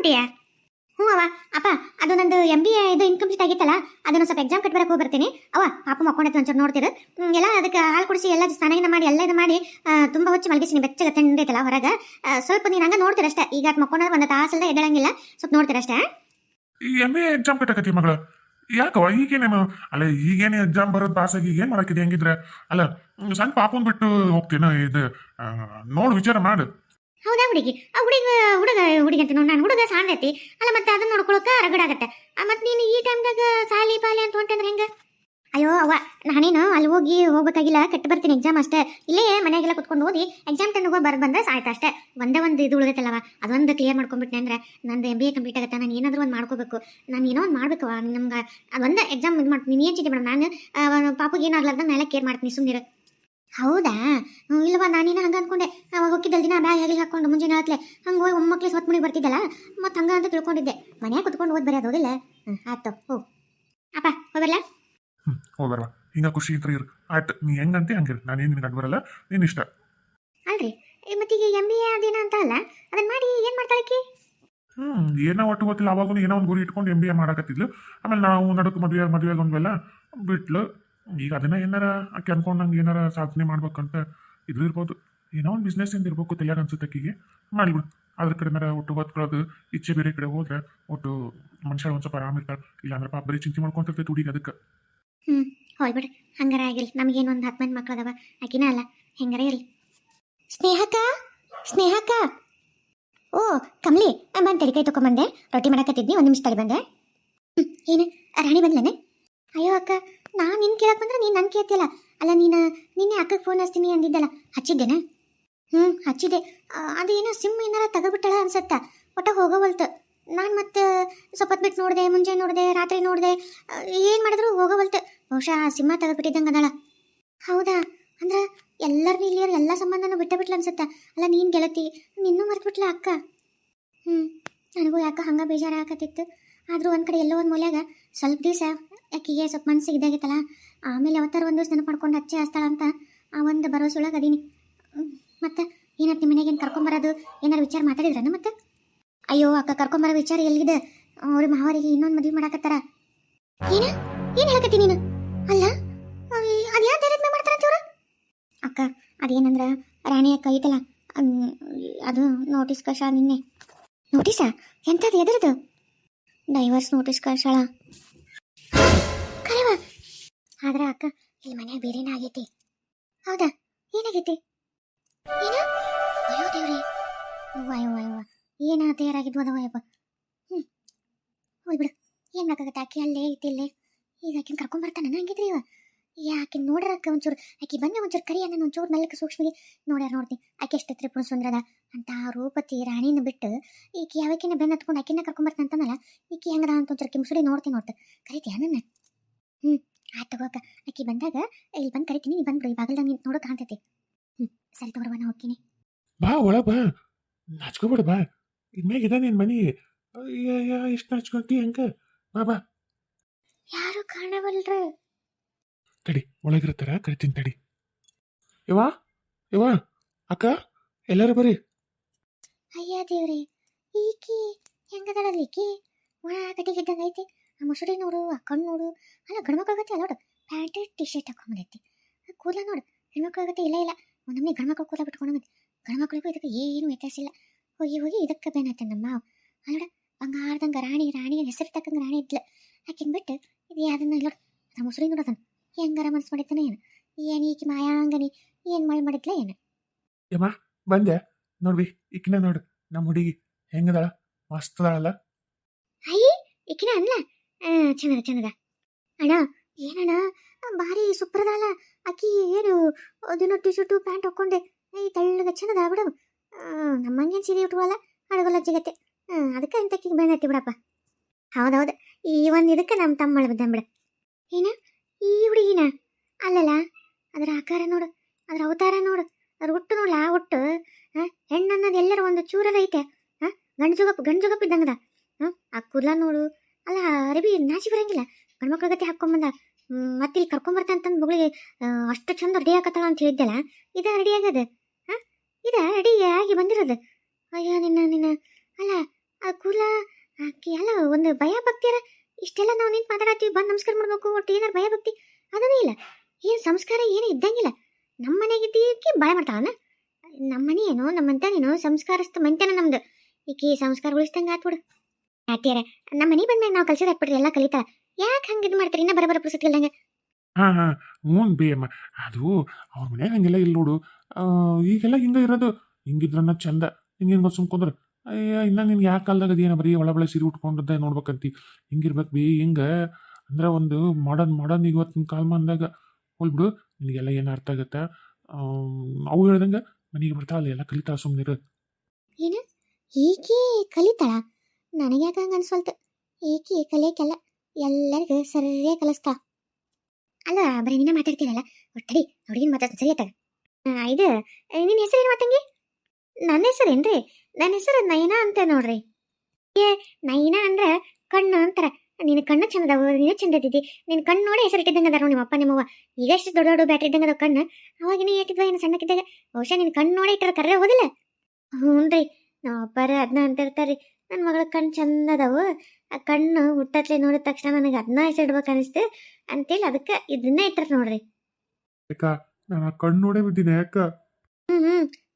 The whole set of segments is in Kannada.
ಹೊಂಟಿಯಾ ಹ್ಞೂ ಅವ ಅಪ್ಪ, ಅದು ನಂದು ಎಂ ಬಿ ಇದು ಇನ್ಕಂಪ್ಲೀಟ್ ಆಗಿತ್ತಲ್ಲ, ಅದನ್ನು ಸ್ವಲ್ಪ ಎಕ್ಸಾಮ್ ಕಟ್ಬರಕ್ಕೆ ಹೋಗಿ ಬರ್ತೀನಿ. ಅವ ಪಾಪ ಮಕ್ಕೊಂಡೈತೆ ಒಂಚೂರು ನೋಡ್ತೀರ. ಎಲ್ಲ ಅದಕ್ಕೆ ಹಾಲು ಕುಡಿಸಿ, ಎಲ್ಲ ಸ್ನಾನ ಮಾಡಿ, ಎಲ್ಲ ಇದು ಮಾಡಿ ತುಂಬ ಹೊಚ್ಚಿ ಮಲಗಿಸಿನಿ ಬೆಚ್ಚಗೆ ತಂಡೈತಲ್ಲ ಹೊರಗೆ. ಸ್ವಲ್ಪ ನೀನು ಹಂಗೆ ನೋಡ್ತೀರಷ್ಟೇ ಈಗ ಅದು ಮಕ್ಕೊಂಡ್ರೆ ಒಂದು ತಾಸಲ್ದ ಎದಳಂಗಿಲ್ಲ ಸ್ವಲ್ಪ ನೋಡ್ತೀರಷ್ಟೇ ಈ ಎಂ ಎ ಎಕ್ಸಾಮ್ ಕಟ್ಟಕತ್ತಿ ಮಗಳು. ಯಾಕವ ಈಗೇನೇನು? ಅಲ್ಲ, ಈಗೇನು ಎಕ್ಸಾಮ್ ಬರೋದು ಪಾಸಾಗಿ ಈಗ ಏನು ಮಾಡಾಕಿದೆ ಹೆಂಗಿದ್ರೆ? ಅಲ್ಲ ಸಣ್ಣ ಪಾಪನ್ ಬಿಟ್ಟು ಹೋಗ್ತೀನಿ ಇದು? ನೋಡು ವಿಚಾರ ಮಾಡು. ಹೌದಾ ಹುಡುಗಿ? ಆ ಹುಡುಗ ಹುಡುಗ, ಹುಡುಗಿ ಅಂತ ನೋಡಿ ನಾನು ಹುಡುಗ ಸಾಂದೈತಿ ಅಲ್ಲ ಮತ್ತೆ ಅದನ್ನ ನೋಡ್ಕೊಳಕ ರಗಡಾಗತ್ತೆ ಮತ್ತೆ ನೀನು ಈ ಟೈಮ್ದಾಗ ಸಾಲಿ ಪಾಲಿ ಅಂತ ಹೊಂಟಂದ್ರೆ ಹೆಂಗ? ಅಯ್ಯೋ, ಅವ್ವ, ನಾನೇನು ಅಲ್ಲಿ ಹೋಗಿ ಹೋಗ್ಬೇಕಾಗಿಲ್ಲ, ಕೆಟ್ಟು ಬರ್ತೀನಿ ಎಕ್ಸಾಮ್ ಅಷ್ಟೇ. ಇಲ್ಲೇ ಮನೆಗೆಲ್ಲ ಕುತ್ಕೊಂಡು ಓದಿ ಎಕ್ಸಾಮ್ ಟೈಮ್ ಹೋಗಿ ಬರ್, ಬಂದ್ರೆ ಸಾಯ್ತು ಅಷ್ಟೇ. ಒಂದೇ ಒಂದು ಇದು ಉಳಿದೈತಲ್ಲವ, ಅದೊಂದು ಕ್ಲಿಯರ್ ಮಾಡ್ಕೊಂಡ್ಬಿಟ್ಟೆ ಅಂದ್ರೆ ನಂದು ಎಂ ಬಿ ಎ ಕಂಪ್ಲೀಟ್ ಆಗುತ್ತೆ, ನಾನು ಏನಾದರೂ ಒಂದು ಮಾಡ್ಕೋಬೇಕು. ನಾನು ಏನೋ ಒಂದು ಮಾಡಬೇಕು ನಮ್ಗೆ, ಅದೊಂದೇ ಎಕ್ಸಾಮ್ ಇದು ಮಾಡ್ತೀನಿ. ಏನು ಚಿಂತೆ ಮೇಡಮ್ ನಾನು ಪಾಪಗೆ ಏನಾಗ್ಲಾರ್ದ ಮೇಲೆ ಕೇರ್ ಮಾಡ್ತೀನಿ ಸುಮ್ಮನಿರು ಹೌದಾ? ಇಲ್ಲವಾ ನಾನು ನಾನೇನು ಹಂಗೆ ಅನ್ಕೊಂಡೆ. ಅವಾಗ ಹೋಗಿದ್ದಲ್ ದಿನ ಬ್ಯಾಗ್ ಆಗಲಿ ಹಾಕೊಂಡು ಮುಂಜಾನೆ ಹೇಳತ್ಲೆ ಹಂಗೆ ಹೋಗಿ ಒಮ್ಮಕ್ಳು ಸ್ವತ್ ಮುನಿಗೆ ಬರ್ತಿದ್ದಲ್ಲ ಮತ್ತು ಹಂಗ ಅಂತ ತಿಳ್ಕೊಂಡಿದ್ದೆ. ಮನ್ಯಾಗ ಕುತ್ಕೊಂಡು ಓದ್ ಬರೆಯೋದು ಹೌದಿಲ್ಲ? ಹ್ಞೂ ಆಯ್ತು ಹೋ. ಅಪ್ಪ ಹೋಗಲ್ಲ ಹೋಗ್ಬರ್ವ ಹಿಂಗ ಖುಷಿ ಇದ್ರೆ ಇರು. ಆಯ್ತು ನೀ ಹೆಂಗಂತೆ ನಾನು ಏನು ನಿನಗೆ ಬರಲ್ಲ ನೀನು ಇಷ್ಟ. ಅಲ್ರಿ. ಮತ್ತೀಗ ಎಂ ಬಿ ಎ ಅದೇನ ಅಂತ ಅಲ್ಲ ಅದನ್ನ ಮಾಡಿ ಏನು ಮಾಡ್ತಾಳಕ್ಕೆ ಹ್ಞೂ ಏನೋ ಒಟ್ಟು ಗೊತ್ತಿಲ್ಲ. ಅವಾಗ ಏನೋ ಒಂದು ಗುರಿ ಇಟ್ಕೊಂಡು ಎಂ ಬಿ ಎ ಮಾಡಕತ್ತಿದ್ಲು. ಆಮೇಲೆ ನಾವು ನಡುಕು ಮದುವೆ ಮದುವೆ ಒಂದ್ವೆಲ್ಲ ಬಿಟ್ಲು. ಈಗ ಅದನ್ನ ಏನಾರ ಆಕೆ ಅನ್ಕೊಂಡು ನಂಗೆ ಏನಾರ ಸಾಧನೆ ಮಾಡ್ಬೇಕಂತ ಇದು ಇರ್ಬೋದು. ಏನೋ ಒಂದು ಬಿಸ್ನೆಸ್ ಇಂದ ಇರ್ಬೇಕು ತಲೆಯಾಗ ಅನ್ಸುತ್ತೆ ಆಕಿಗೆ? ಮಾಡಿಬಿಡು ಅದ್ರ ಕಡೆ ಏನಾರ ಒಟ್ಟು ಹೊತ್ಕೊಳ್ಳೋದು ಇಚ್ಛೆ ಬೇರೆ ಕಡೆ ಹೋದ್ರೆ ಒಟ್ಟು ಮನುಷ್ಯ ಒಂದು ಸ್ವಲ್ಪ ಆರಾಮ್ ಇರ್ತಾರೆ. ಇಲ್ಲಾಂದ್ರೆ ಪಾಪ ಬರೀ ಚಿಂತೆ ಮಾಡ್ಕೊಂತಿರ್ತೈತೆ ಹುಡುಗಿ ಅದಕ್ಕೆ. ಹ್ಞೂ ಹೋಗ್ಬಿಡ್ರಿ ಹಂಗಾರ ಆಗಿಲ್ಲ ನಮಗೇನು ಒಂದು ಹತ್ತು ಮಂದಿ ಮಕ್ಳು ಅದಾವ. ಆಕಿನ ಅಲ್ಲ. ಹೆಂಗಾರ ಇರಲಿ ಸ್ನೇಹಕ್ಕ? ಸ್ನೇಹಕ್ಕ? ಓ, ಕಮ್ಲಿ ಬಂದು ತಡಿಕಾಯಿ ತೊಗೊಂಬಂದೆ ರೊಟ್ಟಿ ಮಾಡಕತ್ತಿದ್ನಿ ಒಂದು ನಿಮಿಷ ತಡಿ ಬಂದೆ. ಏನು? ರಾಣಿ ಬಂದ್ಲೇನೆ? ಅಯ್ಯೋ, ಅಕ್ಕ. ನಾನು ನಿನ್ನ ಕೇಳಕ್ ಬಂದ್ರೆ ನೀನು ನನ್ ಕೇಳ್ತಿಯಲ್ಲ? ಅಲ್ಲ, ನೀನು, ನಿನ್ನೆ ಅಕ್ಕಗೆ ಫೋನ್ ಹಚ್ತೀನಿ ಅಂದಿದ್ದಲ್ಲ. ಹಚ್ಚಿದ್ದೇನೆ. ಹ್ಞೂ ಹಚ್ಚಿದೆ ಅದೇನೋ ಸಿಮ್ ಏನಾರ ತಗೋಬಿಟ್ಟಳ ಅನ್ಸತ್ತ? ಒಟ್ಟ ಹೋಗೋವಲ್ತು ನಾನು ಮತ್ತೆ ಸ್ವಲ್ಪ ಬಿಟ್ಟು ನೋಡಿದೆ, ಮುಂಜಾನೆ ನೋಡಿದೆ, ರಾತ್ರಿ ನೋಡಿದೆ ಏನು ಮಾಡಿದ್ರು ಹೋಗೋವಲ್ತು ಬಹುಶಃ ಆ ತೆಗೆದ್ಬಿಟ್ಟಿದ್ದಂಗೆ ಅದಳ. ಹೌದಾ? ಅಂದ್ರೆ ಎಲ್ಲರನ್ನೂ ಇಲ್ಲಿಯರು ಎಲ್ಲ ಸಂಬಂಧನೂ ಬಿಟ್ಟ ಬಿಟ್ಲ ಅನ್ಸುತ್ತೆ? ಅಲ್ಲ, ನೀನು ಗೆಳತಿ, ನಿನ್ನೂ ಮರ್ತ್ಬಿಟ್ಲ ಅಕ್ಕ? ಹ್ಞೂ ನನಗೂ ಯಾಕೆ ಹಂಗೆ ಬೇಜಾರ ಆಗತ್ತಿತ್ತು ಆದರೂ ಒಂದು ಕಡೆ ಎಲ್ಲೋ ಒಂದು ಮೂಲ್ಯಾಗ ಸ್ವಲ್ಪ ದಿವಸ ಆಕಿಗೆ ಸ್ವಲ್ಪ ಮನಸ್ಸಿಗೆ ಇದಾಗಿತ್ತಲ್ಲ? ಆಮೇಲೆ ಯಾವತ್ತಾರ ಒಂದು ದಿವಸ ನೆನಪು ಮಾಡ್ಕೊಂಡು ಹಚ್ಚಿ ಹಚ್ತಾಳ ಅಂತ ಆ ಒಂದು ಭರವಸೆ ಅದೀನಿ. ಮತ್ತೆ ಏನಂತ ನಿಮ್ಮ ಕರ್ಕೊಂಬರೋದು ಏನಾರು ವಿಚಾರ ಮಾತಾಡಿದ್ರನ ಮತ್ತೆ? ಅಯ್ಯೋ, ಅಕ್ಕ ಕರ್ಕೊಂಬರೋ ವಿಚಾರ ಎಲ್ಲಿದೆ? ಅವ್ರ ಮಾವರಿಗೆ ಇನ್ನೊಂದು ಮದುವೆ ಮಾಡಾಕತ್ತಾರ. ಏನ? ಏನ್ ಹೇಳಕತ್ತಿ ನೀನು? ಅಲ್ಲ ಅದು ಮಾಡ್ತಾರ ಅಕ್ಕ, ಅದೇನಂದ್ರ ರಾಣಿ ಅಕ್ಕ ಐತಲ್ಲ, ಅದು ನೋಟಿಸ್ ಕಳ್ಸ ನಿನ್ನೆ. ನೋಟಿಸಾ ಎಂಥದ್ದು ಎದುರದು? ಡೈವರ್ಸ್ ನೋಟಿಸ್ ಕರೆವಾ ಆದ್ರ ಅಕ್ಕ, ಇಲ್ಲಿ ಮನ್ಯಾಗ ಬೇರೆನ ಆಗೈತಿ. ಹೌದಾ? ಏನಾಗೈತಿ? ಏನ? ಅಯ್ಯೋ ದೇವ್ರಿ. ಅವ್ವ ಅವ್ವ ಅವ್ವ. ಏನ ತಯಾರಾಗಿದ್ವು ಹ್ಞೂ ಹೋಗ್ಬಿಡು ಏನು ಬೇಕಾಗತ್ತೆ? ಆಕೆ ಅಲ್ಲೇ ಐತಿ, ಇಲ್ಲೇ. ಈಗ ಆಕಿನ ಕರ್ಕೊಂಬರ್ತಾನೆ ಹಂಗಿದ್ರಿ ಇವ? ನೋಡ್ರ ನೋಡ್ರಕ್ಕ ಒಂಚೂರು. ಆಕಿ ಬಂದ ಒಂಚೂರು ಕರಿ ನಾನು ಒಂಚೂರು ಮೆಲ್ಲಕ್ಕೆ ಸೂಕ್ಷ್ಮಿಗೆ ನೋಡ್ಯಾರ ನೋಡ್ತೀನಿ ಆಕೆ ಎಷ್ಟು ತ್ರಿಪುರ ಸುಂದರದ ಅಂತ ರೂಪತಿ ರಾಣಿನ ಬಿಟ್ಟು ಈಕಿ ಯಾವಕಿನ ಬೆನ್ನ ಹತ್ಕೊಂಡು ಆಕಿನ ಕರ್ಕೊಂಬರ್ತಾನೆ ಅಂತಂದಲ್ಲ ಈಕೆ ಹೆಂಗದ ಅಂತ ಒಂಚೂರು ಕಿಮ್ಸುಡಿ ನೋಡ್ತೀನಿ ನೋಡ್ತ. ಕರಿತೀಯ ನನ್ನ ಹ್ಞೂ ಆಯ್ತು ತಗೋಕ ಆಕಿ ಬಂದಾಗ ಇಲ್ಲಿ ಬಂದು ಕರಿತೀನಿ ನೀ ಬಂದ್ಬಿಡು ಈ ಬಾಗಲ್ದಾಗ ನೀನು ನೋಡೋ ಕಾಣ್ತೈತಿ. ಹ್ಞೂ ಸರಿ ತಗೋರವ ನಾ ಹೋಗ್ತೀನಿ. ಬಾ ಒಳ ಬಾ. ನಾಚ್ಕೋಬೇಡ ಬಾ. ಇನ್ಮ್ಯಾಗ ಇದ ನಿನ್ ಮನಿ. ಎಷ್ಟು ನಾಚ್ಕೊಂತಿ ಹಂಗ? ಬಾ ಬಾ. ಯಾರು ಕಾಣವಲ್ರ? ತಡಿ ಒಳಗಿರ್ತಾರ ಕರಿತೀನಿ ತಡಿ. ಇವಾ ಇವಾ ಅಕ್ಕ ಎಲ್ಲರೂ ಬರ್ರಿ. ಅಯ್ಯ ದೇವ್ರಿ ಈಕಿ ಹೆಂಗದಳಲ್ಲ ಈಕಿ? ಒಣ ಕಟ್ಟಿಗಿದ್ದಂಗೆ ಆ ಮುಸುಡಿ ನೋಡು ಕಣ್ಣು ನೋಡು ಅಲ್ಲ ಗಂಡ್ಮಕ್ಳಾಗತ್ತೆ ಅಲ್ಲ ನೋಡು ಪ್ಯಾಂಟ್ ಟಿ ಶರ್ಟ್ ಹಾಕೊಂಬಂದೈತಿ ಕೂದಲ ನೋಡು ಹೆಣ್ಮಕ್ಳಾಗತ್ತೆ ಇಲ್ಲ ಇಲ್ಲ ಒಂದೊಮ್ಮೆ ಗಂಡ್ಮಕ್ಳು ಕೂದಲ ಬಿಟ್ಕೊಂಡಂಗೈತಿ ಗಂಡ್ಮಕ್ಳಿಗೂ ಇದಕ್ಕೆ ಏನು ವ್ಯತ್ಯಾಸ ಇಲ್ಲ ಹೋಗಿ ಹೋಗಿ ಇದಕ್ಕೆ ಬೇನತ್ತೆ ನಮ್ಮ ಮಾವು ಅಲ್ಲೋಡ ಬಂಗಾರದಂಗ ರಾಣಿ ರಾಣಿ ಹೆಸರು ತಕ್ಕಂಗೆ ರಾಣಿ ಇದ್ಲ ಆಕಿನ್ ಬಿಟ್ಟು ಇದು ಯಾವ್ದನ್ನ ಇಲ್ಲ ನಮ್ಮ ಮುಸುಡಿ ನೋಡೋದನ್ನ ಹೆಂಗಾರ ಮನ್ಸು ಮಾಡಿದ್ದಾನೆ ಏನು ಏನು ಈಕಿ ಮಾಯಾಂಗನಿ ಏನು ಮಳೆ ಮಾಡಿದ್ಲ ಏನು ಯಮ್ಮ ಬಂದೆ ನೋಡ್ವಿ ಈಕಿನ ನೋಡು ನಮ್ಮ ಹುಡುಗಿ ಹೆಂಗದಾಳ ಮಸ್ತ್ ಅದಾಳಲ್ಲ ಅಯ್ಯ ಈಕಿನ ಅನ್ಲ ಚಂದದ ಚಂದದ. ಅಣ್ಣ ಏನಣ್ಣ? ಭಾರಿ ಸುಪ್ರದಾಲ ಅಕ್ಕಿ ಏನು? ಅದನ್ನು ಟಿ ಶರ್ಟು ಪ್ಯಾಂಟ್ ಹಾಕ್ಕೊಂಡೆ. ಈ ತಳ್ಳಗ ಚಂದದ ಬಿಡು ಆ, ನಮ್ಮಂಗೇನು ಸೀರೆ ಉಟ್ವಲ್ಲ ಅಡಗಲ್ಲ ಜಿಗತ್ತೆ ಅದಕ್ಕೆ ಇಂಥ ಆಕಿಗೆ ಬೆನ್ನತ್ತಿ ಬಿಡಪ್ಪ. ಹೌದೌದು. ಈ ಒಂದು ಇದಕ್ಕೆ ನಮ್ಮ ತಮ್ಮಳ ಬಿಡ ಏನು? ಈ ಹುಡುಗಿನ? ಅಲ್ಲಲ್ಲ ಅದರ ಆಕಾರ ನೋಡು. ಅದರ ಅವತಾರ ನೋಡು. ಅದ್ರ ಹುಟ್ಟು ನೋಡ್ಲ ಆ ಹುಟ್ಟು. ಹೆಣ್ಣು ಅನ್ನೋದು ಎಲ್ಲರ ಒಂದು ಚೂರದ ಐತೆ. ಆ, ಗಂಡ್ಜುಗಪ್ಪ ಗಂಡ್ಜುಗಪ್ಪ ಇದ್ದಂಗದ ಹಾಂ ಆ ಕೂದಲ ನೋಡು. ಅಲ್ಲ ಅರಬಿ ನಾಚಿ ಬರಂಗಿಲ್ಲ. ಗಂಡ್ಮಕ್ಳ ಗತಿ ಹಾಕೊಂಬಂದ ಮತ್ತೆ ಇಲ್ಲಿ ಕರ್ಕೊಂಬರ್ತ ಅಂತಂದು ಮಗಳಿಗೆ ಅಷ್ಟು ಚಂದ ರೆಡಿ ಹಾಕತ್ತಾಳ ಅಂತ ಹೇಳಿದ್ದಲ್ಲ, ಇದ ರೆಡಿ ಆಗದ? ಹಾ? ಇದ ರೆಡಿ ಆಗಿ ಬಂದಿರೋದು. ಅಯ್ಯೋ, ನಿನ್ನ ನಿನ್ನ, ಅಲ್ಲ, ಆ ಕೂಲ ಆಕಿ ಅಲ್ಲ, ಒಂದು ಭಯ ಭಕ್ತಿಯರ ಇಷ್ಟೆಲ್ಲ ನಾವು ನಿಂತು ಮಾತಾಡತ್ತೀವಿ, ಬಂದು ನಮಸ್ಕಾರ ಮಾಡ್ಬೇಕು, ಒಟ್ಟು ಏನಾರು ಭಯ ಭಕ್ತಿ ಅದನ್ನೇ ಇಲ್ಲ. ಏನು ಸಂಸ್ಕಾರ, ಏನು ಇದ್ದಂಗಿಲ್ಲ. ನಮ್ಮ ಮನೆಗಿದ್ದೀಕಿ ಬಾಳೆ ಮಾಡ್ತಾಳನ? ನಮ್ಮ ಮನೆ ಏನೋ ನಮ್ಮಂತ ನೀನು ಸಂಸ್ಕಾರಸ್ಥ ಮಂತನ ನಮ್ದು. ಈಕಿ ಸಂಸ್ಕಾರ ಉಳಿಸ್ದಂಗೆ ಆತ್ಬಿಡು ಆಟ್ಯಾರ ನಮ್ಮ ಮನೆ ಬಂದ್ಮೇಲೆ ನಾವು ಕಲ್ಸಿದ ಬಿಡ್ರಿ ಎಲ್ಲ ಕಲಿತಾ ಯಾಕೆ ಹಂಗೆ ಇದು ಮಾಡ್ತೀರಿ? ಇನ್ನ ಬರಬರ ಪುಸ್ತಕ ಇಲ್ದಂಗೆ. ಹಾ ಹಾ ಹ್ಞೂ ಬೇ ಅಮ್ಮ. ಅದು ಅವ್ರ ಮನ್ಯಾಗ ಹಂಗೆಲ್ಲ ಇಲ್ಲ ನೋಡು. ಆ, ಈಗೆಲ್ಲ ಹಿಂಗೆ ಇರೋದು. ಹಿಂಗಿದ್ರನ್ನ ಚಂದ. ಹಿಂಗೆ ಹಿಂಗೆ ಸುಮ್ಕೊಂಡ್ರೆ. ಅಯ್ಯ ಇನ್ನ ನಿನ್ಗೆ ಯಾಕೆ ಕಾಲದಾಗ ಅದೇನ ಬರೀ ಒಳ ಬಳೆ ಸೀರೆ ಉಟ್ಕೊಂಡದ್ದೆ ನೋಡ್ಬೇಕಂತಿ. ಹಿಂಗಿರ್ಬೇಕು ಬಿ ಹಿಂಗೆ. ಅಂದ್ರೆ ಒಂದು ಮಾಡರ್ನ್ ಮಾಡರ್ನ್ ಇವತ್ತಿನ ಕಾಲಮಾನದಾಗ ಹೋಲ್ಬಿಡು ನಿನಗೆಲ್ಲ ಏನು ಅರ್ಥ ಆಗತ್ತೆ? ಅವು ಹೇಳ್ದಂಗೆ ಮನೆಗೆ ಬರ್ತಾವಲ್ಲ ಎಲ್ಲ ಕಲಿತಾವ ಸುಮ್ಮನಿರು ಏನು? ಹೀಗೆ ಕಲಿತಾಳ? ನನಗೆ ಯಾಕೆ ಹಂಗೆ ಅನ್ಸೋಲ್ತು. ಈಕಿ ಕಲಿಯಕ್ಕೆಲ್ಲ ಎಲ್ಲರಿಗೂ ಸರಿಯಾಗಿ ಕಲಿಸ್ತಾ ಅಲ್ಲ, ಬರೀ ನೀನೇ ಮಾತಾಡ್ತೀರಲ್ಲ ಒಟ್ಟಡಿ ಹುಡುಗಿನ ಮಾತಾಡ್ ಸರಿ ಆತಾಗ ಇದು ನಿನ್ನ ಹೆಸರು ಏನು ಮಾತಂಗಿ ನನ್ನ ಹೆಸರೇನ್ರಿ? ನನ್ನ ಹೆಸರು ನಯನಾ ಅಂತ ನೋಡ್ರಿ. ಏ ನಯನಾ ಅಂದ್ರೆ ಕಣ್ಣು ಅಂತಾರೆ. ನಿನ್ನ ಕಣ್ಣು ಚಂದದವು, ನೀನೇ ಚಂದ ಇದ್ದಿದ್ದಿ ನಿನ್ನ ಕಣ್ಣು ನೋಡಿ ಹೆಸರು ಇಟ್ಟಿದ್ದಂಗೆ ಅದಾರ ನಿಮ್ಮ ಅಪ್ಪ ನಿಮ್ಮವ್ವ ಈಗ ಎಷ್ಟು ದೊಡ್ಡ ದೊಡ್ಡ ಬ್ಯಾಟ್ರಿ ಇದ್ದಂಗೆ ಅದಾವ ಕಣ್ಣು. ಅವಾಗ ನೀ ಏಟಿದ್ವ ಏನು ಸಣ್ಣಕ್ಕಿದ್ದಾಗ? ಬಹುಶಃ ನಿನ್ನ ಕಣ್ಣು ನೋಡಿ ಇಟ್ಟರೆ ಕರ್ರೆ ಹೋದಿಲ್ಲ. ಹ್ಞೂ ರೀ ನಾವು ಅಪ್ಪಾರ ಅದನ್ನ ಅಂತಿರ್ತಾರೆ ನನ್ನ ಮಗಳ ಕಣ್ಣು ಚಂದ ಅದಾವು ಆ ಕಣ್ಣು ಹುಟ್ಟತ್ಲೆ ನೋಡಿದ ತಕ್ಷಣ ನನಗೆ ಅದನ್ನ ಹೆಸರಿಡ್ಬೇಕು ಅನಿಸ್ತು ಅಂತೇಳಿ ಅದಕ್ಕೆ ಇದನ್ನೇ ಇಟ್ಟರು ನೋಡ್ರಿ. ಯಾಕ? ನಾನು ಆ ಕಣ್ಣು ನೋಡೇ ಬಿದ್ದೀನಿ ಯಾಕ? ಹ್ಞೂ ಹ್ಞೂ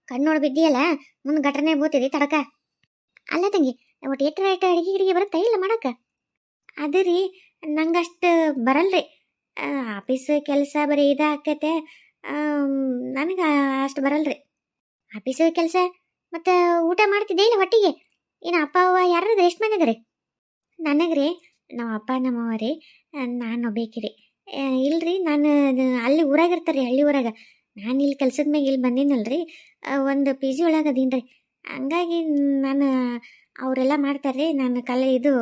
ಕಣ್ಣು ನೋಡಿ ಬಿದ್ದಿಯಲ್ಲ? ಮುಂದೆ ಘಟನೆ ಬೂತಿದಿ ತಡಕ. ಅಲ್ಲ ತಂಗಿ ಒಟ್ಟು ಎಟ್ರ ಎಟ್ಟ ಅಡಿಗೆ ಗಿಡಿಗೆ ಬರುತ್ತಾ ಇಲ್ಲ ಮಾಡಕ್ಕೆ ಅದು ರೀ ನಂಗಷ್ಟು ಬರಲ್ರಿ. ಆಫೀಸ್ ಕೆಲಸ ಬರೀ ಇದಾಕತೆ ನನಗೆ ಅಷ್ಟು ಬರಲ್ರಿ. ಆಫೀಸ್ ಕೆಲಸ? ಮತ್ತು ಊಟ ಮಾಡ್ತಿದ್ದೆ ಇಲ್ಲ ಹೊಟ್ಟಿಗೆ? ಏನು ಅಪ್ಪ, ಅವ್ವ ಯಾರು ಎಷ್ಟು ಮಂದಿ ನನಗ್ರೆ ನನಗ್ರಿ ನಮ್ಮ ಅಪ್ಪ ನಮ್ಮವ್ವ ರೀ ನಾನು ಬೇಕಿರಿ. ಇಲ್ರಿ, ನಾನು ಅಲ್ಲಿ ಊರಾಗ ಇರ್ತಾರೆ ಹಳ್ಳಿ ಊರಾಗ. ನಾನು ಇಲ್ಲಿ ಕೆಲ್ಸದ ಮ್ಯಾಗ ಇಲ್ಲಿ ಬಂದಿನಲ್ರಿ. ಒಂದು ಪಿ ಜಿ ಒಳಗೆ ಅದೀನಿ ರೀ ಹಂಗಾಗಿ ನಾನು, ಅವರೆಲ್ಲ ಮಾಡ್ತಾರೆ ರೀ ನಾನು ಕಲೆ ಇದು,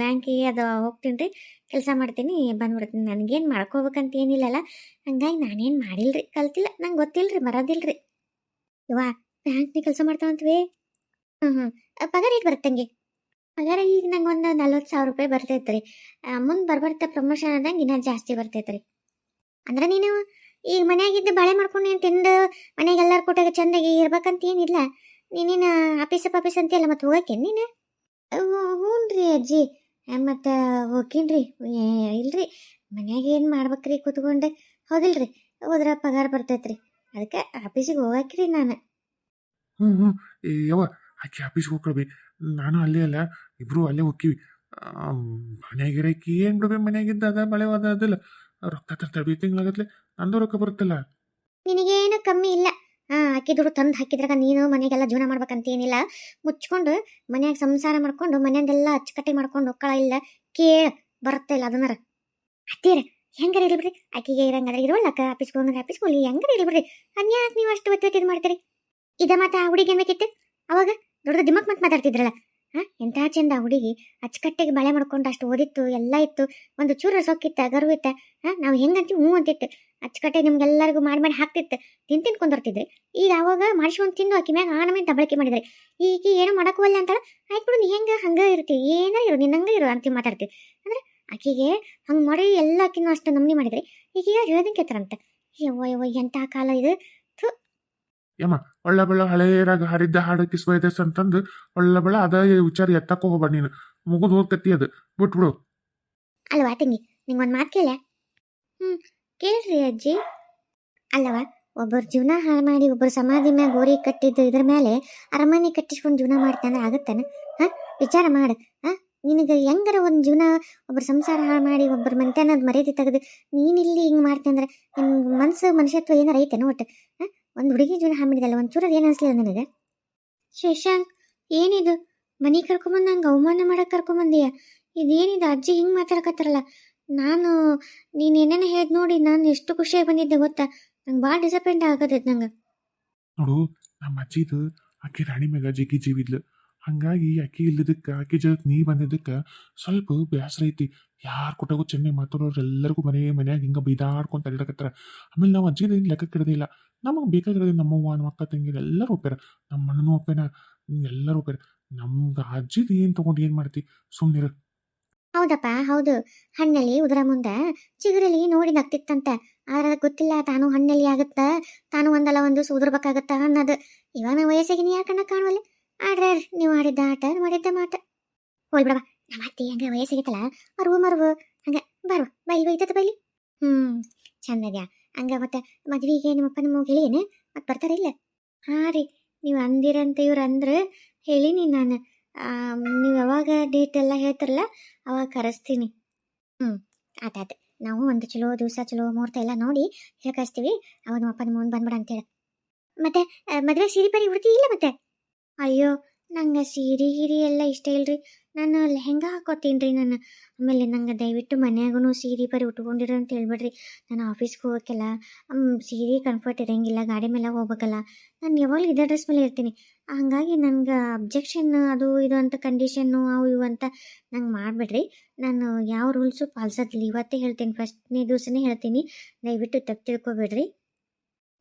ಬ್ಯಾಂಕಿಗೆ ಅದು ಹೋಗ್ತೀನಿ ರೀ ಕೆಲಸ ಮಾಡ್ತೀನಿ, ಬಂದ್ಬಿಡ್ತೀನಿ. ನನಗೇನು ಮಾಡ್ಕೋಬೇಕಂತ ಏನಿಲ್ಲಲ್ಲ. ಹಂಗಾಗಿ ನಾನೇನು ಮಾಡಿಲ್ಲ ರೀ ಕಲ್ತಿಲ್ಲ. ನಂಗೆ ಗೊತ್ತಿಲ್ಲ ರೀ ಬರೋದಿಲ್ಲ ರೀ ಇವ ಬ್ಯಾಂಕ್ನಾಗ ಕೆಲಸ ಮಾಡ್ತಾವಂತ್ವಿ? ಹ್ಞೂ ಹ್ಞೂ ಪಗಾರ ಈಗ ಬರುತ್ತಂಗೆ ಪಗಾರ ಈಗ ನಂಗೆ ಒಂದು ನಲ್ವತ್ತು ಸಾವಿರ ರೂಪಾಯಿ ಬರ್ತೈತ್ರಿ ಮುಂದೆ ಬರ್ಬರ್ತಾ ಪ್ರಮೋಷನ್ ಆದಂಗೆ ಇನ್ನೂ ಜಾಸ್ತಿ ಬರ್ತೈತ್ರಿ ಅಂದ್ರೆ ನೀನು ಈಗ ಮನೆಯಾಗಿದ್ದು ಬಾಳೆ ಮಾಡ್ಕೊಂಡು ನೀನು ತಿಂದು ಮನೆಗೆ ಎಲ್ಲರೂ ಕೊಟ್ಟಾಗ ಚಂದಾಗಿ ಇರ್ಬೇಕಂತ ಏನಿಲ್ಲ ನೀನೇನು ಆಫೀಸ್ ಆಫೀಸ್ ಅಂತೀಯಲ್ಲ ಮತ್ತೆ ಹೋಗಕ್ಕೆ ನೀನು? ಹ್ಞೂ ರೀ ಅಜ್ಜಿ. ಮತ್ತು ಹೋಗ್ತೀನಿ ರೀ. ಇಲ್ರಿ ಮನ್ಯಾಗ ಏನು ಮಾಡ್ಬೇಕ್ರಿ ಕೂತ್ಕೊಂಡು ಹೌದಿಲ್ರಿ. ಹೋದ್ರ ಪಗಾರ ಬರ್ತೈತ್ರಿ ಅದಕ್ಕೆ ಆಫೀಸಿಗೆ ಹೋಗಾಕ್ರಿ ನಾನು. ಹ್ಞೂ ಹ್ಞೂ ಆಕೆ ಆಫೀಸ್ಗೆ ಹೋಗ್ಕೊಳ್ಬಿ ನಾನು ಅಲ್ಲೇ ಅಲ್ಲ, ಇಬ್ರು ಅಲ್ಲೇ ಹೋಗ್ತೀವಿ. ಮನ್ಯಾಗಿರಕ್ಕೆ ಏನು ಬಿಡ್ಬೇಕು ಮನ್ಯಾಗಿದ್ದ ಅದ ಅದ ಅದಲ್ಲ. ರೊಕ್ಕ ತರ್ತಾಳೆ ತಿಂಗಳಾಗತ್ಲೆ ನಂದು ರೊಕ್ಕ ಬರುತ್ತಲ್ಲ. ನಿನಗೇನು ಕಮ್ಮಿ ಇಲ್ಲ. ಹಾಂ ಅಕ್ಕಿ ದುಡ್ಡು ತಂದು ಹಾಕಿದ್ರಾಗ ನೀನು ಮನೆಗೆಲ್ಲ ಜೀವನ ಮಾಡ್ಬೇಕಂತ ಏನಿಲ್ಲ ಮುಚ್ಕೊಂಡು ಮನ್ಯಾಗ ಸಂಸಾರ ಮಾಡ್ಕೊಂಡು ಮನೆಯದೆಲ್ಲ ಅಚ್ಚುಕಟ್ಟೆ ಮಾಡ್ಕೊಂಡು ಒಕ್ಕಳ ಇಲ್ಲ, ಕೇಳ ಬರುತ್ತೆ ಇಲ್ಲ ಅದನ್ನಾರ. ಹತ್ತೀರ ಹೆಂಗಾರ ಇರಲಿ ಬಿಡ್ರಿ. ಆಕಿಗೆ ಇರಂಗಾದ್ರೆ ಇರೋಲ್ಲ ಅಕ್ಕ, ಆಫೀಸ್ಗೆ ಹೋಗಂದ್ರೆ ಆಫೀಸ್ಗೆ ಹೋಗಿ ಹೆಂಗಾರ ಇರಲಿ ಬಿಡ್ರಿ. ಅನ್ಯಾಕೆ ನೀವು ಅಷ್ಟು ಒತ್ತು ಇದು ಮಾಡ್ತೀರಿ. ಇದ ಆ ಹುಡುಗಿ ಏನ್ಬೇಕಿತ್ತು ಅವಾಗ ದೊಡ್ಡ ದಿಮಕ್ ಮತ್ತೆ ಮಾತಾಡ್ತಿದ್ರಲ್ಲ? ಹಾ ಎಂಥ ಚಂದ ಹುಡುಗಿ? ಅಚ್ಚುಕಟ್ಟೆಗೆ ಬಳೆ ಮಾಡ್ಕೊಂಡು ಅಷ್ಟು ಓದಿತ್ತು, ಎಲ್ಲ ಇತ್ತು. ಒಂದು ಚೂರು ಸೊಕ್ಕಿತ್ತ, ಗರ್ವ ಇತ್ತ. ಹಾ ನಾವು ಹೆಂಗಂತೀವಿ ಹ್ಞೂ ಅಂತಿತ್ತು. ಅಚ್ಚುಕಟ್ಟೆ ನಿಮ್ಗೆಲ್ಲರಿಗೂ ಮಾಡಿ ಮಾಡಿ ಹಾಕ್ತಿತ್ತು. ತಿನ್ ತಿನ್ ಕುಂದಿರ್ತಿದ್ರಿ. ಈಗ ಅವಾಗ ಮಾಡಿಸ್ಕೊಂಡು ತಿಂದು ಆಕಿ ಮ್ಯಾಗ ಆನಮೇಲೆ ಬಳಕೆ ಮಾಡಿದ್ರಿ. ಈಗ ಏನು ಮಾಡಕ್ಕವಲ್ಲ ಅಂತಾಳೆ, ಆಯ್ತು ಬಿಡು, ನೀ ಹೆಂಗೆ ಹಂಗೆ ಇರ್ತಿ, ಏನಾರ ಇರು ನಿನ್ನ ಹಂಗೆ ಇರು ಅಂತ ಮಾತಾಡ್ತೀವಿ. ಅಂದ್ರೆ ಆಕಿಗೆ ಹಂಗೆ ಮಾಡಿ ಎಲ್ಲ ಆಕಿನೂ ಅಷ್ಟು ನಮ್ನಿ ಮಾಡಿದ್ರಿ. ಈಗೀಗ ಹೇಳ್ದಂಗೆ ಕೇಳ್ತಾರಂತ. ಯವ್ವ ಯವ್ವ ಎಂಥ ಕಾಲ ಇದು? ಒಳ್ಳೆ ಬೆಳ ಹಳೆಯರಾಗ ಹಾಡಿದ್ದ ಹಾಡು ಕಿಸ್ವೈದಸ್ ಅಂತಂದು ಒಳ್ಳೆ ಬೆಳ ಅದ ವಿಚಾರ ಎತ್ತಕ್ಕ ಹೋಗ್ಬ ನೀನು. ಮುಗಿದು ಹೋಗ್ತತಿ ಅದು. ಬಿಟ್ಬಿಡು. ಅಲ್ವಾ ತಂಗಿ ನಿಂಗೊಂದು ಮಾತು ಕೇಳ ಹ್ಞೂ ಕೇಳ್ರಿ ಅಜ್ಜಿ. ಅಲ್ಲವಾ ಒಬ್ಬರು ಜೀವನ ಹಾಳು ಮಾಡಿ ಒಬ್ಬರು ಸಮಾಧಿ ಮ್ಯಾಗ ಗೋರಿ ಕಟ್ಟಿದ್ದು ಇದ್ರ ಮೇಲೆ ಅರಮನೆ ಕಟ್ಟಿಸ್ಕೊಂಡು ಜೀವನ ಮಾಡ್ತಾನೆ ಆಗತ್ತಾನ? ಹಾಂ? ವಿಚಾರ ಮಾಡು. ಹಾಂ? ನಿನಗೆ ಹೆಂಗಾರ ಒಂದು ಜೀವನ ಒಬ್ಬರು ಸಂಸಾರ ಹಾಳು ಮಾಡಿ ಒಬ್ಬರು ಮನೆತನದ ಮರ್ಯಾದೆ ತೆಗೆದು ನೀನಿಲ್ಲಿ ಹಿಂಗೆ ಮಾಡ್ತೆ ಅಂದ್ರೆ ನಿನ್ನ ಮನಸ್ಸು ಮನುಷ್ಯತ್ವ ಏನಾರ ಐತೆ ಒಟ್ಟು? ಹಾಂ? ಒಂದು ಹುಡುಗಿ ಜೀವನ ಹಾಮಿಡಿದಲ್ಲ ಒಂಚೂರು ಏನು ಅನಿಸ್ಲಿಲ್ಲ ನನಗೆ? ಶಶಾಂಕ್ ಏನಿದು? ಮನೆ ಕರ್ಕೊಂಬಂದು ನಂಗೆ ಅವಮಾನ ಮಾಡಕ್ಕೆ ಕರ್ಕೊಂಬಂದೀಯ? ಇದೇನಿದು? ಅಜ್ಜಿ ಹಿಂಗೆ ಮಾತಾಡಕತ್ತಾರಲ್ಲ. ನಾನು, ನೀನು ಏನೇನು ಹೇಳ್ದು ನೋಡಿ ನಾನು ಎಷ್ಟು ಖುಷಿಯಾಗಿ ಬಂದಿದ್ದೆ ಗೊತ್ತಾ? ನಂಗೆ ಭಾಳ ಡಿಸಪಾಯಿಂಟ್ ಆಗತೈತೆ ನಂಗೆ. ನೋಡು ನಮ್ಮ ಅಜ್ಜಿದು ಅಕ್ಕಿ ರಾಣಿ ಮ್ಯಾಗ ಜಗ್ಗಿ ಜೀವಿದ್ಲು ಹಂಗಾಗಿ ಅಕ್ಕಿ ಇಲ್ಲದಕ್ಕೆ, ಅಕ್ಕಿ ಜೊತೆ ನೀ ಬಂದಿದ್ದಕ್ಕೆ ಸ್ವಲ್ಪ ಬೇಸರ ಐತಿ. ಯಾರು ಕೊಟ್ಟಾಗೂ ಚೆನ್ನೈ ಮಾತಾಡೋರು ಎಲ್ಲರಿಗೂ ಮನೆ ಮನ್ಯಾಗ ಹಿಂಗೆ ಬೈದಾಡ್ಕೊಂತ ಇಡಕತ್ತಾರ ಆಮೇಲೆ ನಾವು ಅಜ್ಜಿದ ಏನು ಲೆಕ್ಕ ಕಿಡದಿಲ್ಲ ನಮಗೆ ಬೇಕಾಗಿರೋದು ನಮ್ಮವ್ವ ನಮ್ಮ ಅಕ್ಕ ತಂಗಿರು ಎಲ್ಲರೂ ಒಪ್ಪ್ಯಾರ ನಮ್ಮ ಅಣ್ಣನೂ ಒಪ್ಪೇನ ಎಲ್ಲರೂ ಒಪ್ಪ್ಯಾರ ನಮ್ಗೆ ಅಜ್ಜಿದು ಏನು ತೊಗೊಂಡು ಏನು ಮಾಡ್ತಿ? ಸುಮ್ಮನಿರು ಹೌದಪ್ಪ, ಹೌದು. ಹಣ್ಣಲ್ಲಿ ಉದರ ಮುಂದೆ ಚಿಗುರಲ್ಲಿ ನೋಡಿ ನಗ್ತಿತ್ತಂತೆ ಆದ್ರೆ ಗೊತ್ತಿಲ್ಲ, ತಾನು ಹಣ್ಣಲ್ಲಿ ಆಗುತ್ತ? ತಾನು ಒಂದಲ್ಲ ಒಂದು ಉದುರ್ಬೇಕಾಗತ್ತ ಅನ್ನೋದು. ಇವಾಗ ವಯಸ್ಸಿಗೆ ನೀ ಯಾಕಣ್ಣ ಕಾಣುವಲ್ಲಿ? ಆಡ್ರ ನೀವು ಆಡಿದ್ದ ಆಟ ಮಾಡಿದ್ದ ಮಾತ. ಹೋಲ್ ಬಿಡವ ನಮ್ಮ ಅತ್ತೆ ಹಂಗ ವಯಸ್ಸಾಗೈತಲ್ಲ ಮರುವು ಮರುವು ಹಂಗ ಬರುವ ಬೈಲಿ ಬೈತದ ಬೈಲಿ ಹ್ಮ್ ಚಂದದ್ಯಾ ಹಂಗ ಮತ್ತೆ ಮದ್ವಿಗೆ ನಿಮ್ಮಪ್ಪ ನಿಮ್ಮ ಹೇಳಿಯೇನೆ? ಮತ್ತೆ ಬರ್ತಾರ ಇಲ್ಲ? ಹಾಂ ರೀ, ನೀವು ಅಂದಿರಂತ ಇವ್ರು ಅಂದ್ರೆ ಹೇಳಿನಿ ನಾನು. ನೀವು ಯಾವಾಗ ಡೇಟ್ ಎಲ್ಲ ಹೇಳ್ತಾರಲ್ಲ, ಅವಾಗ ಕರೆಸ್ತೀನಿ. ಹ್ಞೂ ಆತಾತ್ ನಾವು ಒಂದು ಚಲೋ ದಿವಸ, ಚಲೋ ಮುಹೂರ್ತ ಎಲ್ಲ ನೋಡಿ ಹೇಳ್ಕಸ್ತೀವಿ ಅವಾಗ ನಮ್ಮ ಅಪ್ಪ ನಿಮ್ಮ ಮುಂದೆ ಬಂದ್ಬಿಡ ಅಂತೇಳಿ. ಮತ್ತೆ ಮದುವೆ ಸೀರೆ ಪರಿ ಉಡ್ತಿ ಇಲ್ಲ ಮತ್ತೆ? ಅಯ್ಯೋ, ನಂಗೆ ಸೀರೆ, ಗಿರಿ ಎಲ್ಲ ಇಷ್ಟ ಇಲ್ರಿ. ನಾನು ಲೆಹೆಂಗಾ ಹಾಕೋತೀನಿ ರೀ ನಾನು. ಆಮೇಲೆ ನಂಗೆ ದಯವಿಟ್ಟು ಮನ್ಯಾಗೂ ಸೀರೆ ಪರಿ ಉಟ್ಕೊಂಡಿರು ಅಂತ ಹೇಳ್ಬಿಡ್ರಿ. ನಾನು ಆಫೀಸ್ಗೆ ಹೋಗೋಕ್ಕೆಲ್ಲ ಸೀರೆ ಕಂಫರ್ಟ್ ಇರೋಂಗಿಲ್ಲ, ಗಾಡಿ ಮೇಲೆ ಹೋಗ್ಬೇಕಲ್ಲ. ನಾನು ಯಾವಾಗಲೂ ಇದೇ ಡ್ರೆಸ್ ಮೇಲೆ ಇರ್ತೀನಿ. ಹಾಗಾಗಿ ನನಗೆ ಅಬ್ಜೆಕ್ಷನ್ ಅದು ಇದು ಅಂತ ಕಂಡೀಷನ್ನು ಅವು ಇವು ಅಂತ ನಂಗೆ ಮಾಡಿಬಿಡ್ರಿ. ನಾನು ಯಾವ ರೂಲ್ಸು ಪಾಲಿಸೋದಿಲ್ಲ. ಇವತ್ತೇ ಹೇಳ್ತೀನಿ ಫಸ್ಟ್ನೇ ದಿವಸನೇ ಹೇಳ್ತೀನಿ. ದಯವಿಟ್ಟು ತಪ್ಪು ತಿಳ್ಕೊಬೇಡ್ರಿ.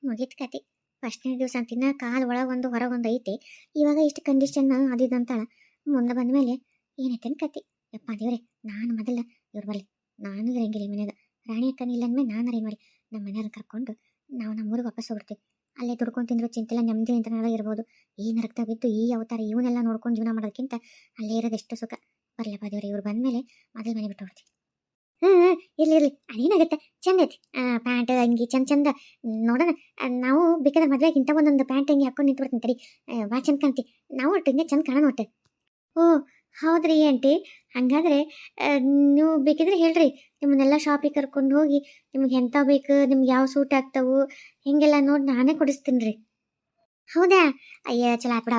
ಮುಗಿದ ಕತೆ. ಫಸ್ಟ್ನೇ ದಿವಸ ಅಂತಿನ ಕಾಲು ಒಳಗೆ ಒಂದು ಹೊರಗೆ ಒಂದು ಐತೆ ಇವಾಗ ಇಷ್ಟು ಕಂಡೀಷನ್ ಅದಿದಂತಾಳ ಮುಂದೆ ಬಂದ ಮೇಲೆ ಏನೈತೇನು ಕತಿ ಯಪ್ಪ ದೇವ್ರೆ, ನಾನು ಮೊದಲ ಇವ್ರು ಬರಲಿ ನಾನು ಇರಂಗಿಲ್ಲ ಮನ್ಯಾಗ. ರಾಣಿ ಅಕ್ಕನ ಇಲ್ಲ ಅಂದ್ಮೇಲೆ ನಾನು ಅರೇ ಮಾಡಿ. ನಮ್ಮ ಮನೆಯವ್ರನ್ನ ಕರ್ಕೊಂಡು ನಾವು ನಮ್ಮ ಊರಿಗೆ ವಾಪಸ್ ಹೋಗ್ಬಿಡ್ತೀವಿ. ಅಲ್ಲೇ ದುಡ್ಕೊಂಡು ತಿಂದ್ರು ಚಿಂತೆಲ್ಲ ನೆಮ್ಮದಿ ಅಂತ ಇರ್ಬೋದು. ಈ ನರಕ್ತ ಬಿದ್ದು ಈ ಅವತಾರ ಇವನ್ನೆಲ್ಲ ನೋಡ್ಕೊಂಡು ಜೀವನ ಮಾಡೋದಕ್ಕಿಂತ ಅಲ್ಲೇ ಇರೋದು ಎಷ್ಟು ಸುಖ. ಬರ್ಲಪ್ಪ ದೇವ್ರೆ, ಇವ್ರು ಬಂದಮೇಲೆ ಮೊದಲು ಮನೆ ಬಿಟ್ಟು ಹೋಗ್ತೀವಿ ಹ್ಞೂ ಇರಲಿ, ಇರ್ಲಿ. ಅದೇನಾಗುತ್ತೆ? ಚಂದ ಐತಿ. ಪ್ಯಾಂಟ್, ಅಂಗಿ, ಚಂದ ಚಂದ. ನೋಡೋಣ. ನಾವು ಬೇಕಾದ್ರೆ ಮದುವೆಗೆ ಒಂದೊಂದು ಪ್ಯಾಂಟ್, ಅಂಗಿ ಹಾಕೊಂಡು ನಿಂತ್ಬಿಡ್ತೀನಿ ತಡಿ. ಭಾಳ ಚಂದ ಕಾಣ್ತಿ. ನಾವು ಒಟ್ಟು ಹಿಂಗೆ ಚಂದ ಕಾಣೋಣ ಒಟ್ಟು ಓ ಹೌದ್ರಿ ಆಂಟಿ. ಹಾಗಾದ್ರೆ ನೀವು ಬೇಕಿದ್ರೆ ಹೇಳ್ರಿ. ನಿಮ್ಮನ್ನೆಲ್ಲ ಶಾಪಿಗೆ ಕರ್ಕೊಂಡು ಹೋಗಿ ನಿಮ್ಗೆ ಎಂಥ ಬೇಕು, ನಿಮ್ಗೆ ಯಾವ ಸೂಟ್ ಆಗ್ತಾವು, ಹೀಗೆಲ್ಲ ನೋಡಿ ನಾನೇ ಕೊಡಿಸ್ತೀನಿ ರೀ ಹೌದಾ? ಅಯ್ಯ ಚಲ ಆಗ್ಬಿಡ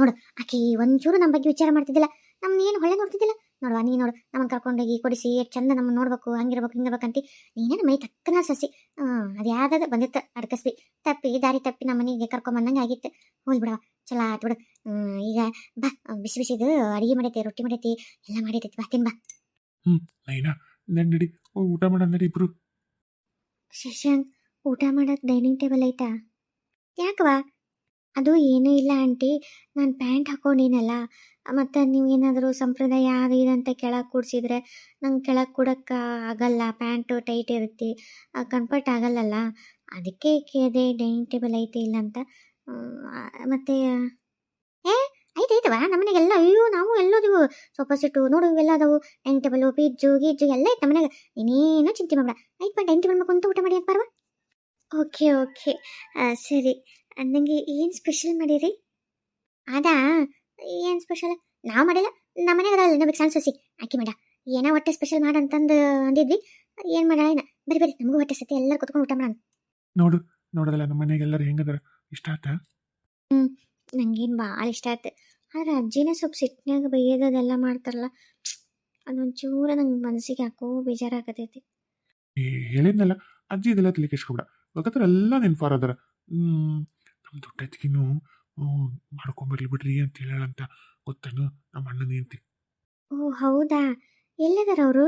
ನೋಡು, ಆಕಿ ಒಂಚೂರು ನಮ್ಮ ಬಗ್ಗೆ ವಿಚಾರ ಮಾಡ್ತಿದ್ದಿಲ್ಲ. ನಮ್ನ ಏನು ಹೊಳೆ ನೋಡ್ತಿದ್ದಿಲ್ಲ. ನೋಡುವ ನೀ ನೋಡು ನಮ್ಮನ್ನ ಕರ್ಕೊಂಡೋಗಿ ಕೊಡಿಸಿ ಎಷ್ಟು ಚಂದ ನಮ್ಮ ನೋಡ್ಬೇಕು ಹಂಗಿರ್ಬೇಕು ಹಿಂಗಿರ್ಬೇಕಂತ. ನೀನೇನು ಮೈ ತಕ್ಕನ ಸಸಿ. ಹ್ಮ್ ಅದು ಯಾವ್ದಾದ್ರು ಬಂದಿತ್ತು ಅಡ್ಕಸ್ಬಿ. ತಪ್ಪಿ ದಾರಿ ತಪ್ಪಿ ನಮ್ಮ ಮನೆಗೆ ಕರ್ಕೊಂಬಂದಂಗೆ ಆಗಿತ್ತು. ಹೋಲ್ ಬಿಡವ ಚಲ ಆಯ್ತು ಬಿಡು. ಹ್ಮ್, ಈಗ ಬಾ ಬಿಸಿ ಬಿಸಿದು ಅಡಿಗೆ ಮಾಡೈತಿ ರೊಟ್ಟಿ ಮಾಡೈತಿ ಎಲ್ಲ ಮಾಡೈತಿ ಬಾ ತಿನ್ ಬಾ. ನೈನಾ ನಡಿ ಊಟ ಮಾಡಿ ನಡಿ ಇಬ್ರು. ಶಶಾಂಕ್ ಊಟ ಮಾಡೋಕೆ ಡೈನಿಂಗ್ ಟೇಬಲ್ ಐತಾ? ಯಾಕವಾ ಅದು ಏನೂ ಇಲ್ಲ ಆಂಟಿ. ನಾನು ಪ್ಯಾಂಟ್ ಹಾಕೊಂಡಿನಲ್ಲ. ಮತ್ತು ನೀವು ಏನಾದರೂ ಸಂಪ್ರದಾಯ ಅದು ಇದಂತ ಕೆಳಗೆ ಕೂಡಿಸಿದ್ರೆ ನಂಗೆ ಕೆಳಗೆ ಕೂಡಕ್ಕೆ ಆಗಲ್ಲ. ಪ್ಯಾಂಟು ಟೈಟ್ ಇರುತ್ತೆ. ಕಂಫರ್ಟ್ ಆಗಲ್ಲಲ್ಲ. ಅದಕ್ಕೆ ಕೇದೆ, ಡೈನಿಂಗ್ ಟೇಬಲ್ ಐತೆ ಇಲ್ಲ ಅಂತ. ಮತ್ತು ಏ, ಐತೆ, ಐತವ? ನಮ್ಮನೆಗೆಲ್ಲ ಅಯ್ಯೋ, ನಾವು ಎಲ್ಲೋದಿವು. ಸೋಫಾ ಸೆಟ್ಟು, ನೋಡು, ಇವೆಲ್ಲ ಅದಾವು. ಡೈನಿಂಗ್ ಟೇಬಲು ಪಿಜ್ಜು ಗಿಜ್ಜು ಎಲ್ಲ ಐತೆ ನಮ್ಮನೆಗೆ. ಇನ್ನೇನು ಚಿಂತೆ ಮಾಡಬೇಡ. ಐತ್ ಬಾ, ಡೈನಿಂಗ್ ಟೇಬಲ್ ಕುಂತು ಊಟ ಮಾಡಿ ಅಂತ ಓಕೆ ಓಕೆ. ಸರಿ. ನನಗೆ ಏನು ಸ್ಪೆಷಲ್ ಮಾಡಿರಿ? ಅದಾ ಏನು ಸ್ಪೆಷಲ್ ನಾವು ಮಾಡಿಲ್ಲ ನಮ್ಮ ಮನೆಗೆ ಅದಲ್ಲ ನಮಗೆ ಸಣ್ಣ ಸೊಸಿ ಆಕಿ ಮಾಡ ಏನೋ ಹೊಟ್ಟೆ ಸ್ಪೆಷಲ್ ಮಾಡ ಅಂತಂದು ಅಂದಿದ್ವಿ ಏನು ಮಾಡಲ್ಲ ಏನ ಬರಿ ಬರಿ ನಮಗೂ ಹೊಟ್ಟೆ ಸತಿ ಎಲ್ಲರೂ ಕುತ್ಕೊಂಡು ಊಟ ಮಾಡೋಣ. ನೋಡು ನೋಡೋದಲ್ಲ ನಮ್ಮ ಮನೆಗೆ ಎಲ್ಲರೂ ಹೆಂಗದಾರ ಇಷ್ಟ ಆತ? ನಂಗೇನು ಭಾಳ ಇಷ್ಟ ಆಯ್ತು ಆದ್ರೆ ಅಜ್ಜಿನೇ ಸ್ವಲ್ಪ ಸಿಟ್ಟಿನಾಗ ಬೈಯೋದು ಅದೆಲ್ಲ ಮಾಡ್ತಾರಲ್ಲ ಅದೊಂಚೂರ ನಂಗೆ ಮನಸ್ಸಿಗೆ ಯಾಕೋ ಬೇಜಾರಾಗತೈತಿ. ಹೇಳಿದ್ನಲ್ಲ ಅಜ್ಜಿ ಇದೆಲ್ಲ ತಲೆ ಕೆಸ್ಕೊಬಿಡ ಬೇಕಾದ್ರೆ ಎಲ್ಲ ನೆನ್ಪಾರ ಅದಾರ ಹ್ಮ್ ನಮ್ಮ ದೊಡ್ಡತ್ತಿಗಿನೂ ಮಾಡ್ಕೊಂಬರ್ಲಿ ಬಿಡ್ರಿ ಅಂತ ಹೇಳಂತ ಗೊತ್ತೇನು? ನಮ್ಮ ಅಣ್ಣನ ಹೆಂಡ್ತಿ. ಓ ಹೌದಾ? ಎಲ್ಲದಾರ ಅವರು?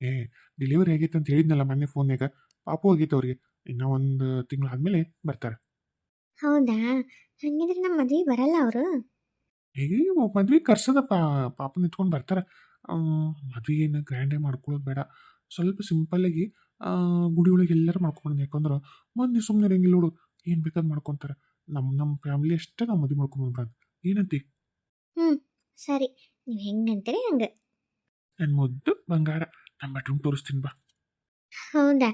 ಏ ಡೆಲಿವರಿ ಆಗೈತೆ ಅಂತ ಹೇಳಿದ್ನಲ್ಲ ಮೊನ್ನೆ ಫೋನ್ಯಾಗ ಪಾಪು ಹೋಗಿತ್ತು ಅವ್ರಿಗೆ. ಇನ್ನೂ ಒಂದು ತಿಂಗಳು ಆದ್ಮೇಲೆ ಬರ್ತಾರೆ. ಹೌದಾ? ಹಂಗಿದ್ರೆ ನಮ್ಮ ಮದ್ವೆ ಬರಲ್ಲ ಅವರು? ಹೇಗೆ ಮದ್ವೆ ಕರ್ಸದ ಪಾಪ ನಿಂತ್ಕೊಂಡು ಬರ್ತಾರೆ. ಮದ್ವೆ ಏನು ಗ್ರ್ಯಾಂಡೇ ಮಾಡ್ಕೊಳ್ಳೋದು ಬೇಡ. ಸ್ವಲ್ಪ ಸಿಂಪಲ್ಲಾಗಿ ಗುಡಿ ಒಳಗೆ ಎಲ್ಲರೂ ಮಾಡ್ಕೊಂಡು ಯಾಕಂದ್ರೆ ಮಂದಿ ಸುಮ್ಮನೆ ಇರಂಗಿಲ್ಲ ನೋಡು. ಏನು ಬೇಕಾದ್ ಮಾಡ್ಕೊತಾರೆ? ನಮ್ಮ ನಮ್ಮ ಫ್ಯಾಮಿಲಿ ಅಷ್ಟೇ ನಾವು ಮದುವೆ ಮಾಡ್ಕೊಂಡ್ಬಿಡ್ಬಾರ್ದು ಏನಂತಿ? ಹ್ಞೂ ಸರಿ. ನೀವು ಹೆಂಗಂತೀರಿ ಹಂಗೆ? ನನ್ನ ಮುದ್ದು ಬಂಗಾರ. ನಮ್ಮ ಬೆಡ್ರೂಮ್ ತೋರಿಸ್ತೀನಿ ಬಾ. ಹೌದಾ?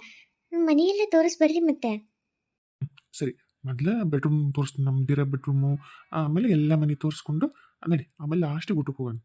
ಮನೆಯೆಲ್ಲ ತೋರಿಸ್ಬರ್ರಿ ಮತ್ತೆ. ಸರಿ ಮೊದಲ ಬೆಡ್ರೂಮ್ ತೋರಿಸ್ತೀನಿ. ನಮ್ದಿರೋ ಬೆಡ್ರೂಮು ಆಮೇಲೆ ಎಲ್ಲ ಮನೆ ತೋರಿಸ್ಕೊಂಡು ನಡಿ ಆಮೇಲೆ ಲಾಸ್ಟಿಗೆ ಊಟಕ್ಕೆ ಹೋಗೋಣ.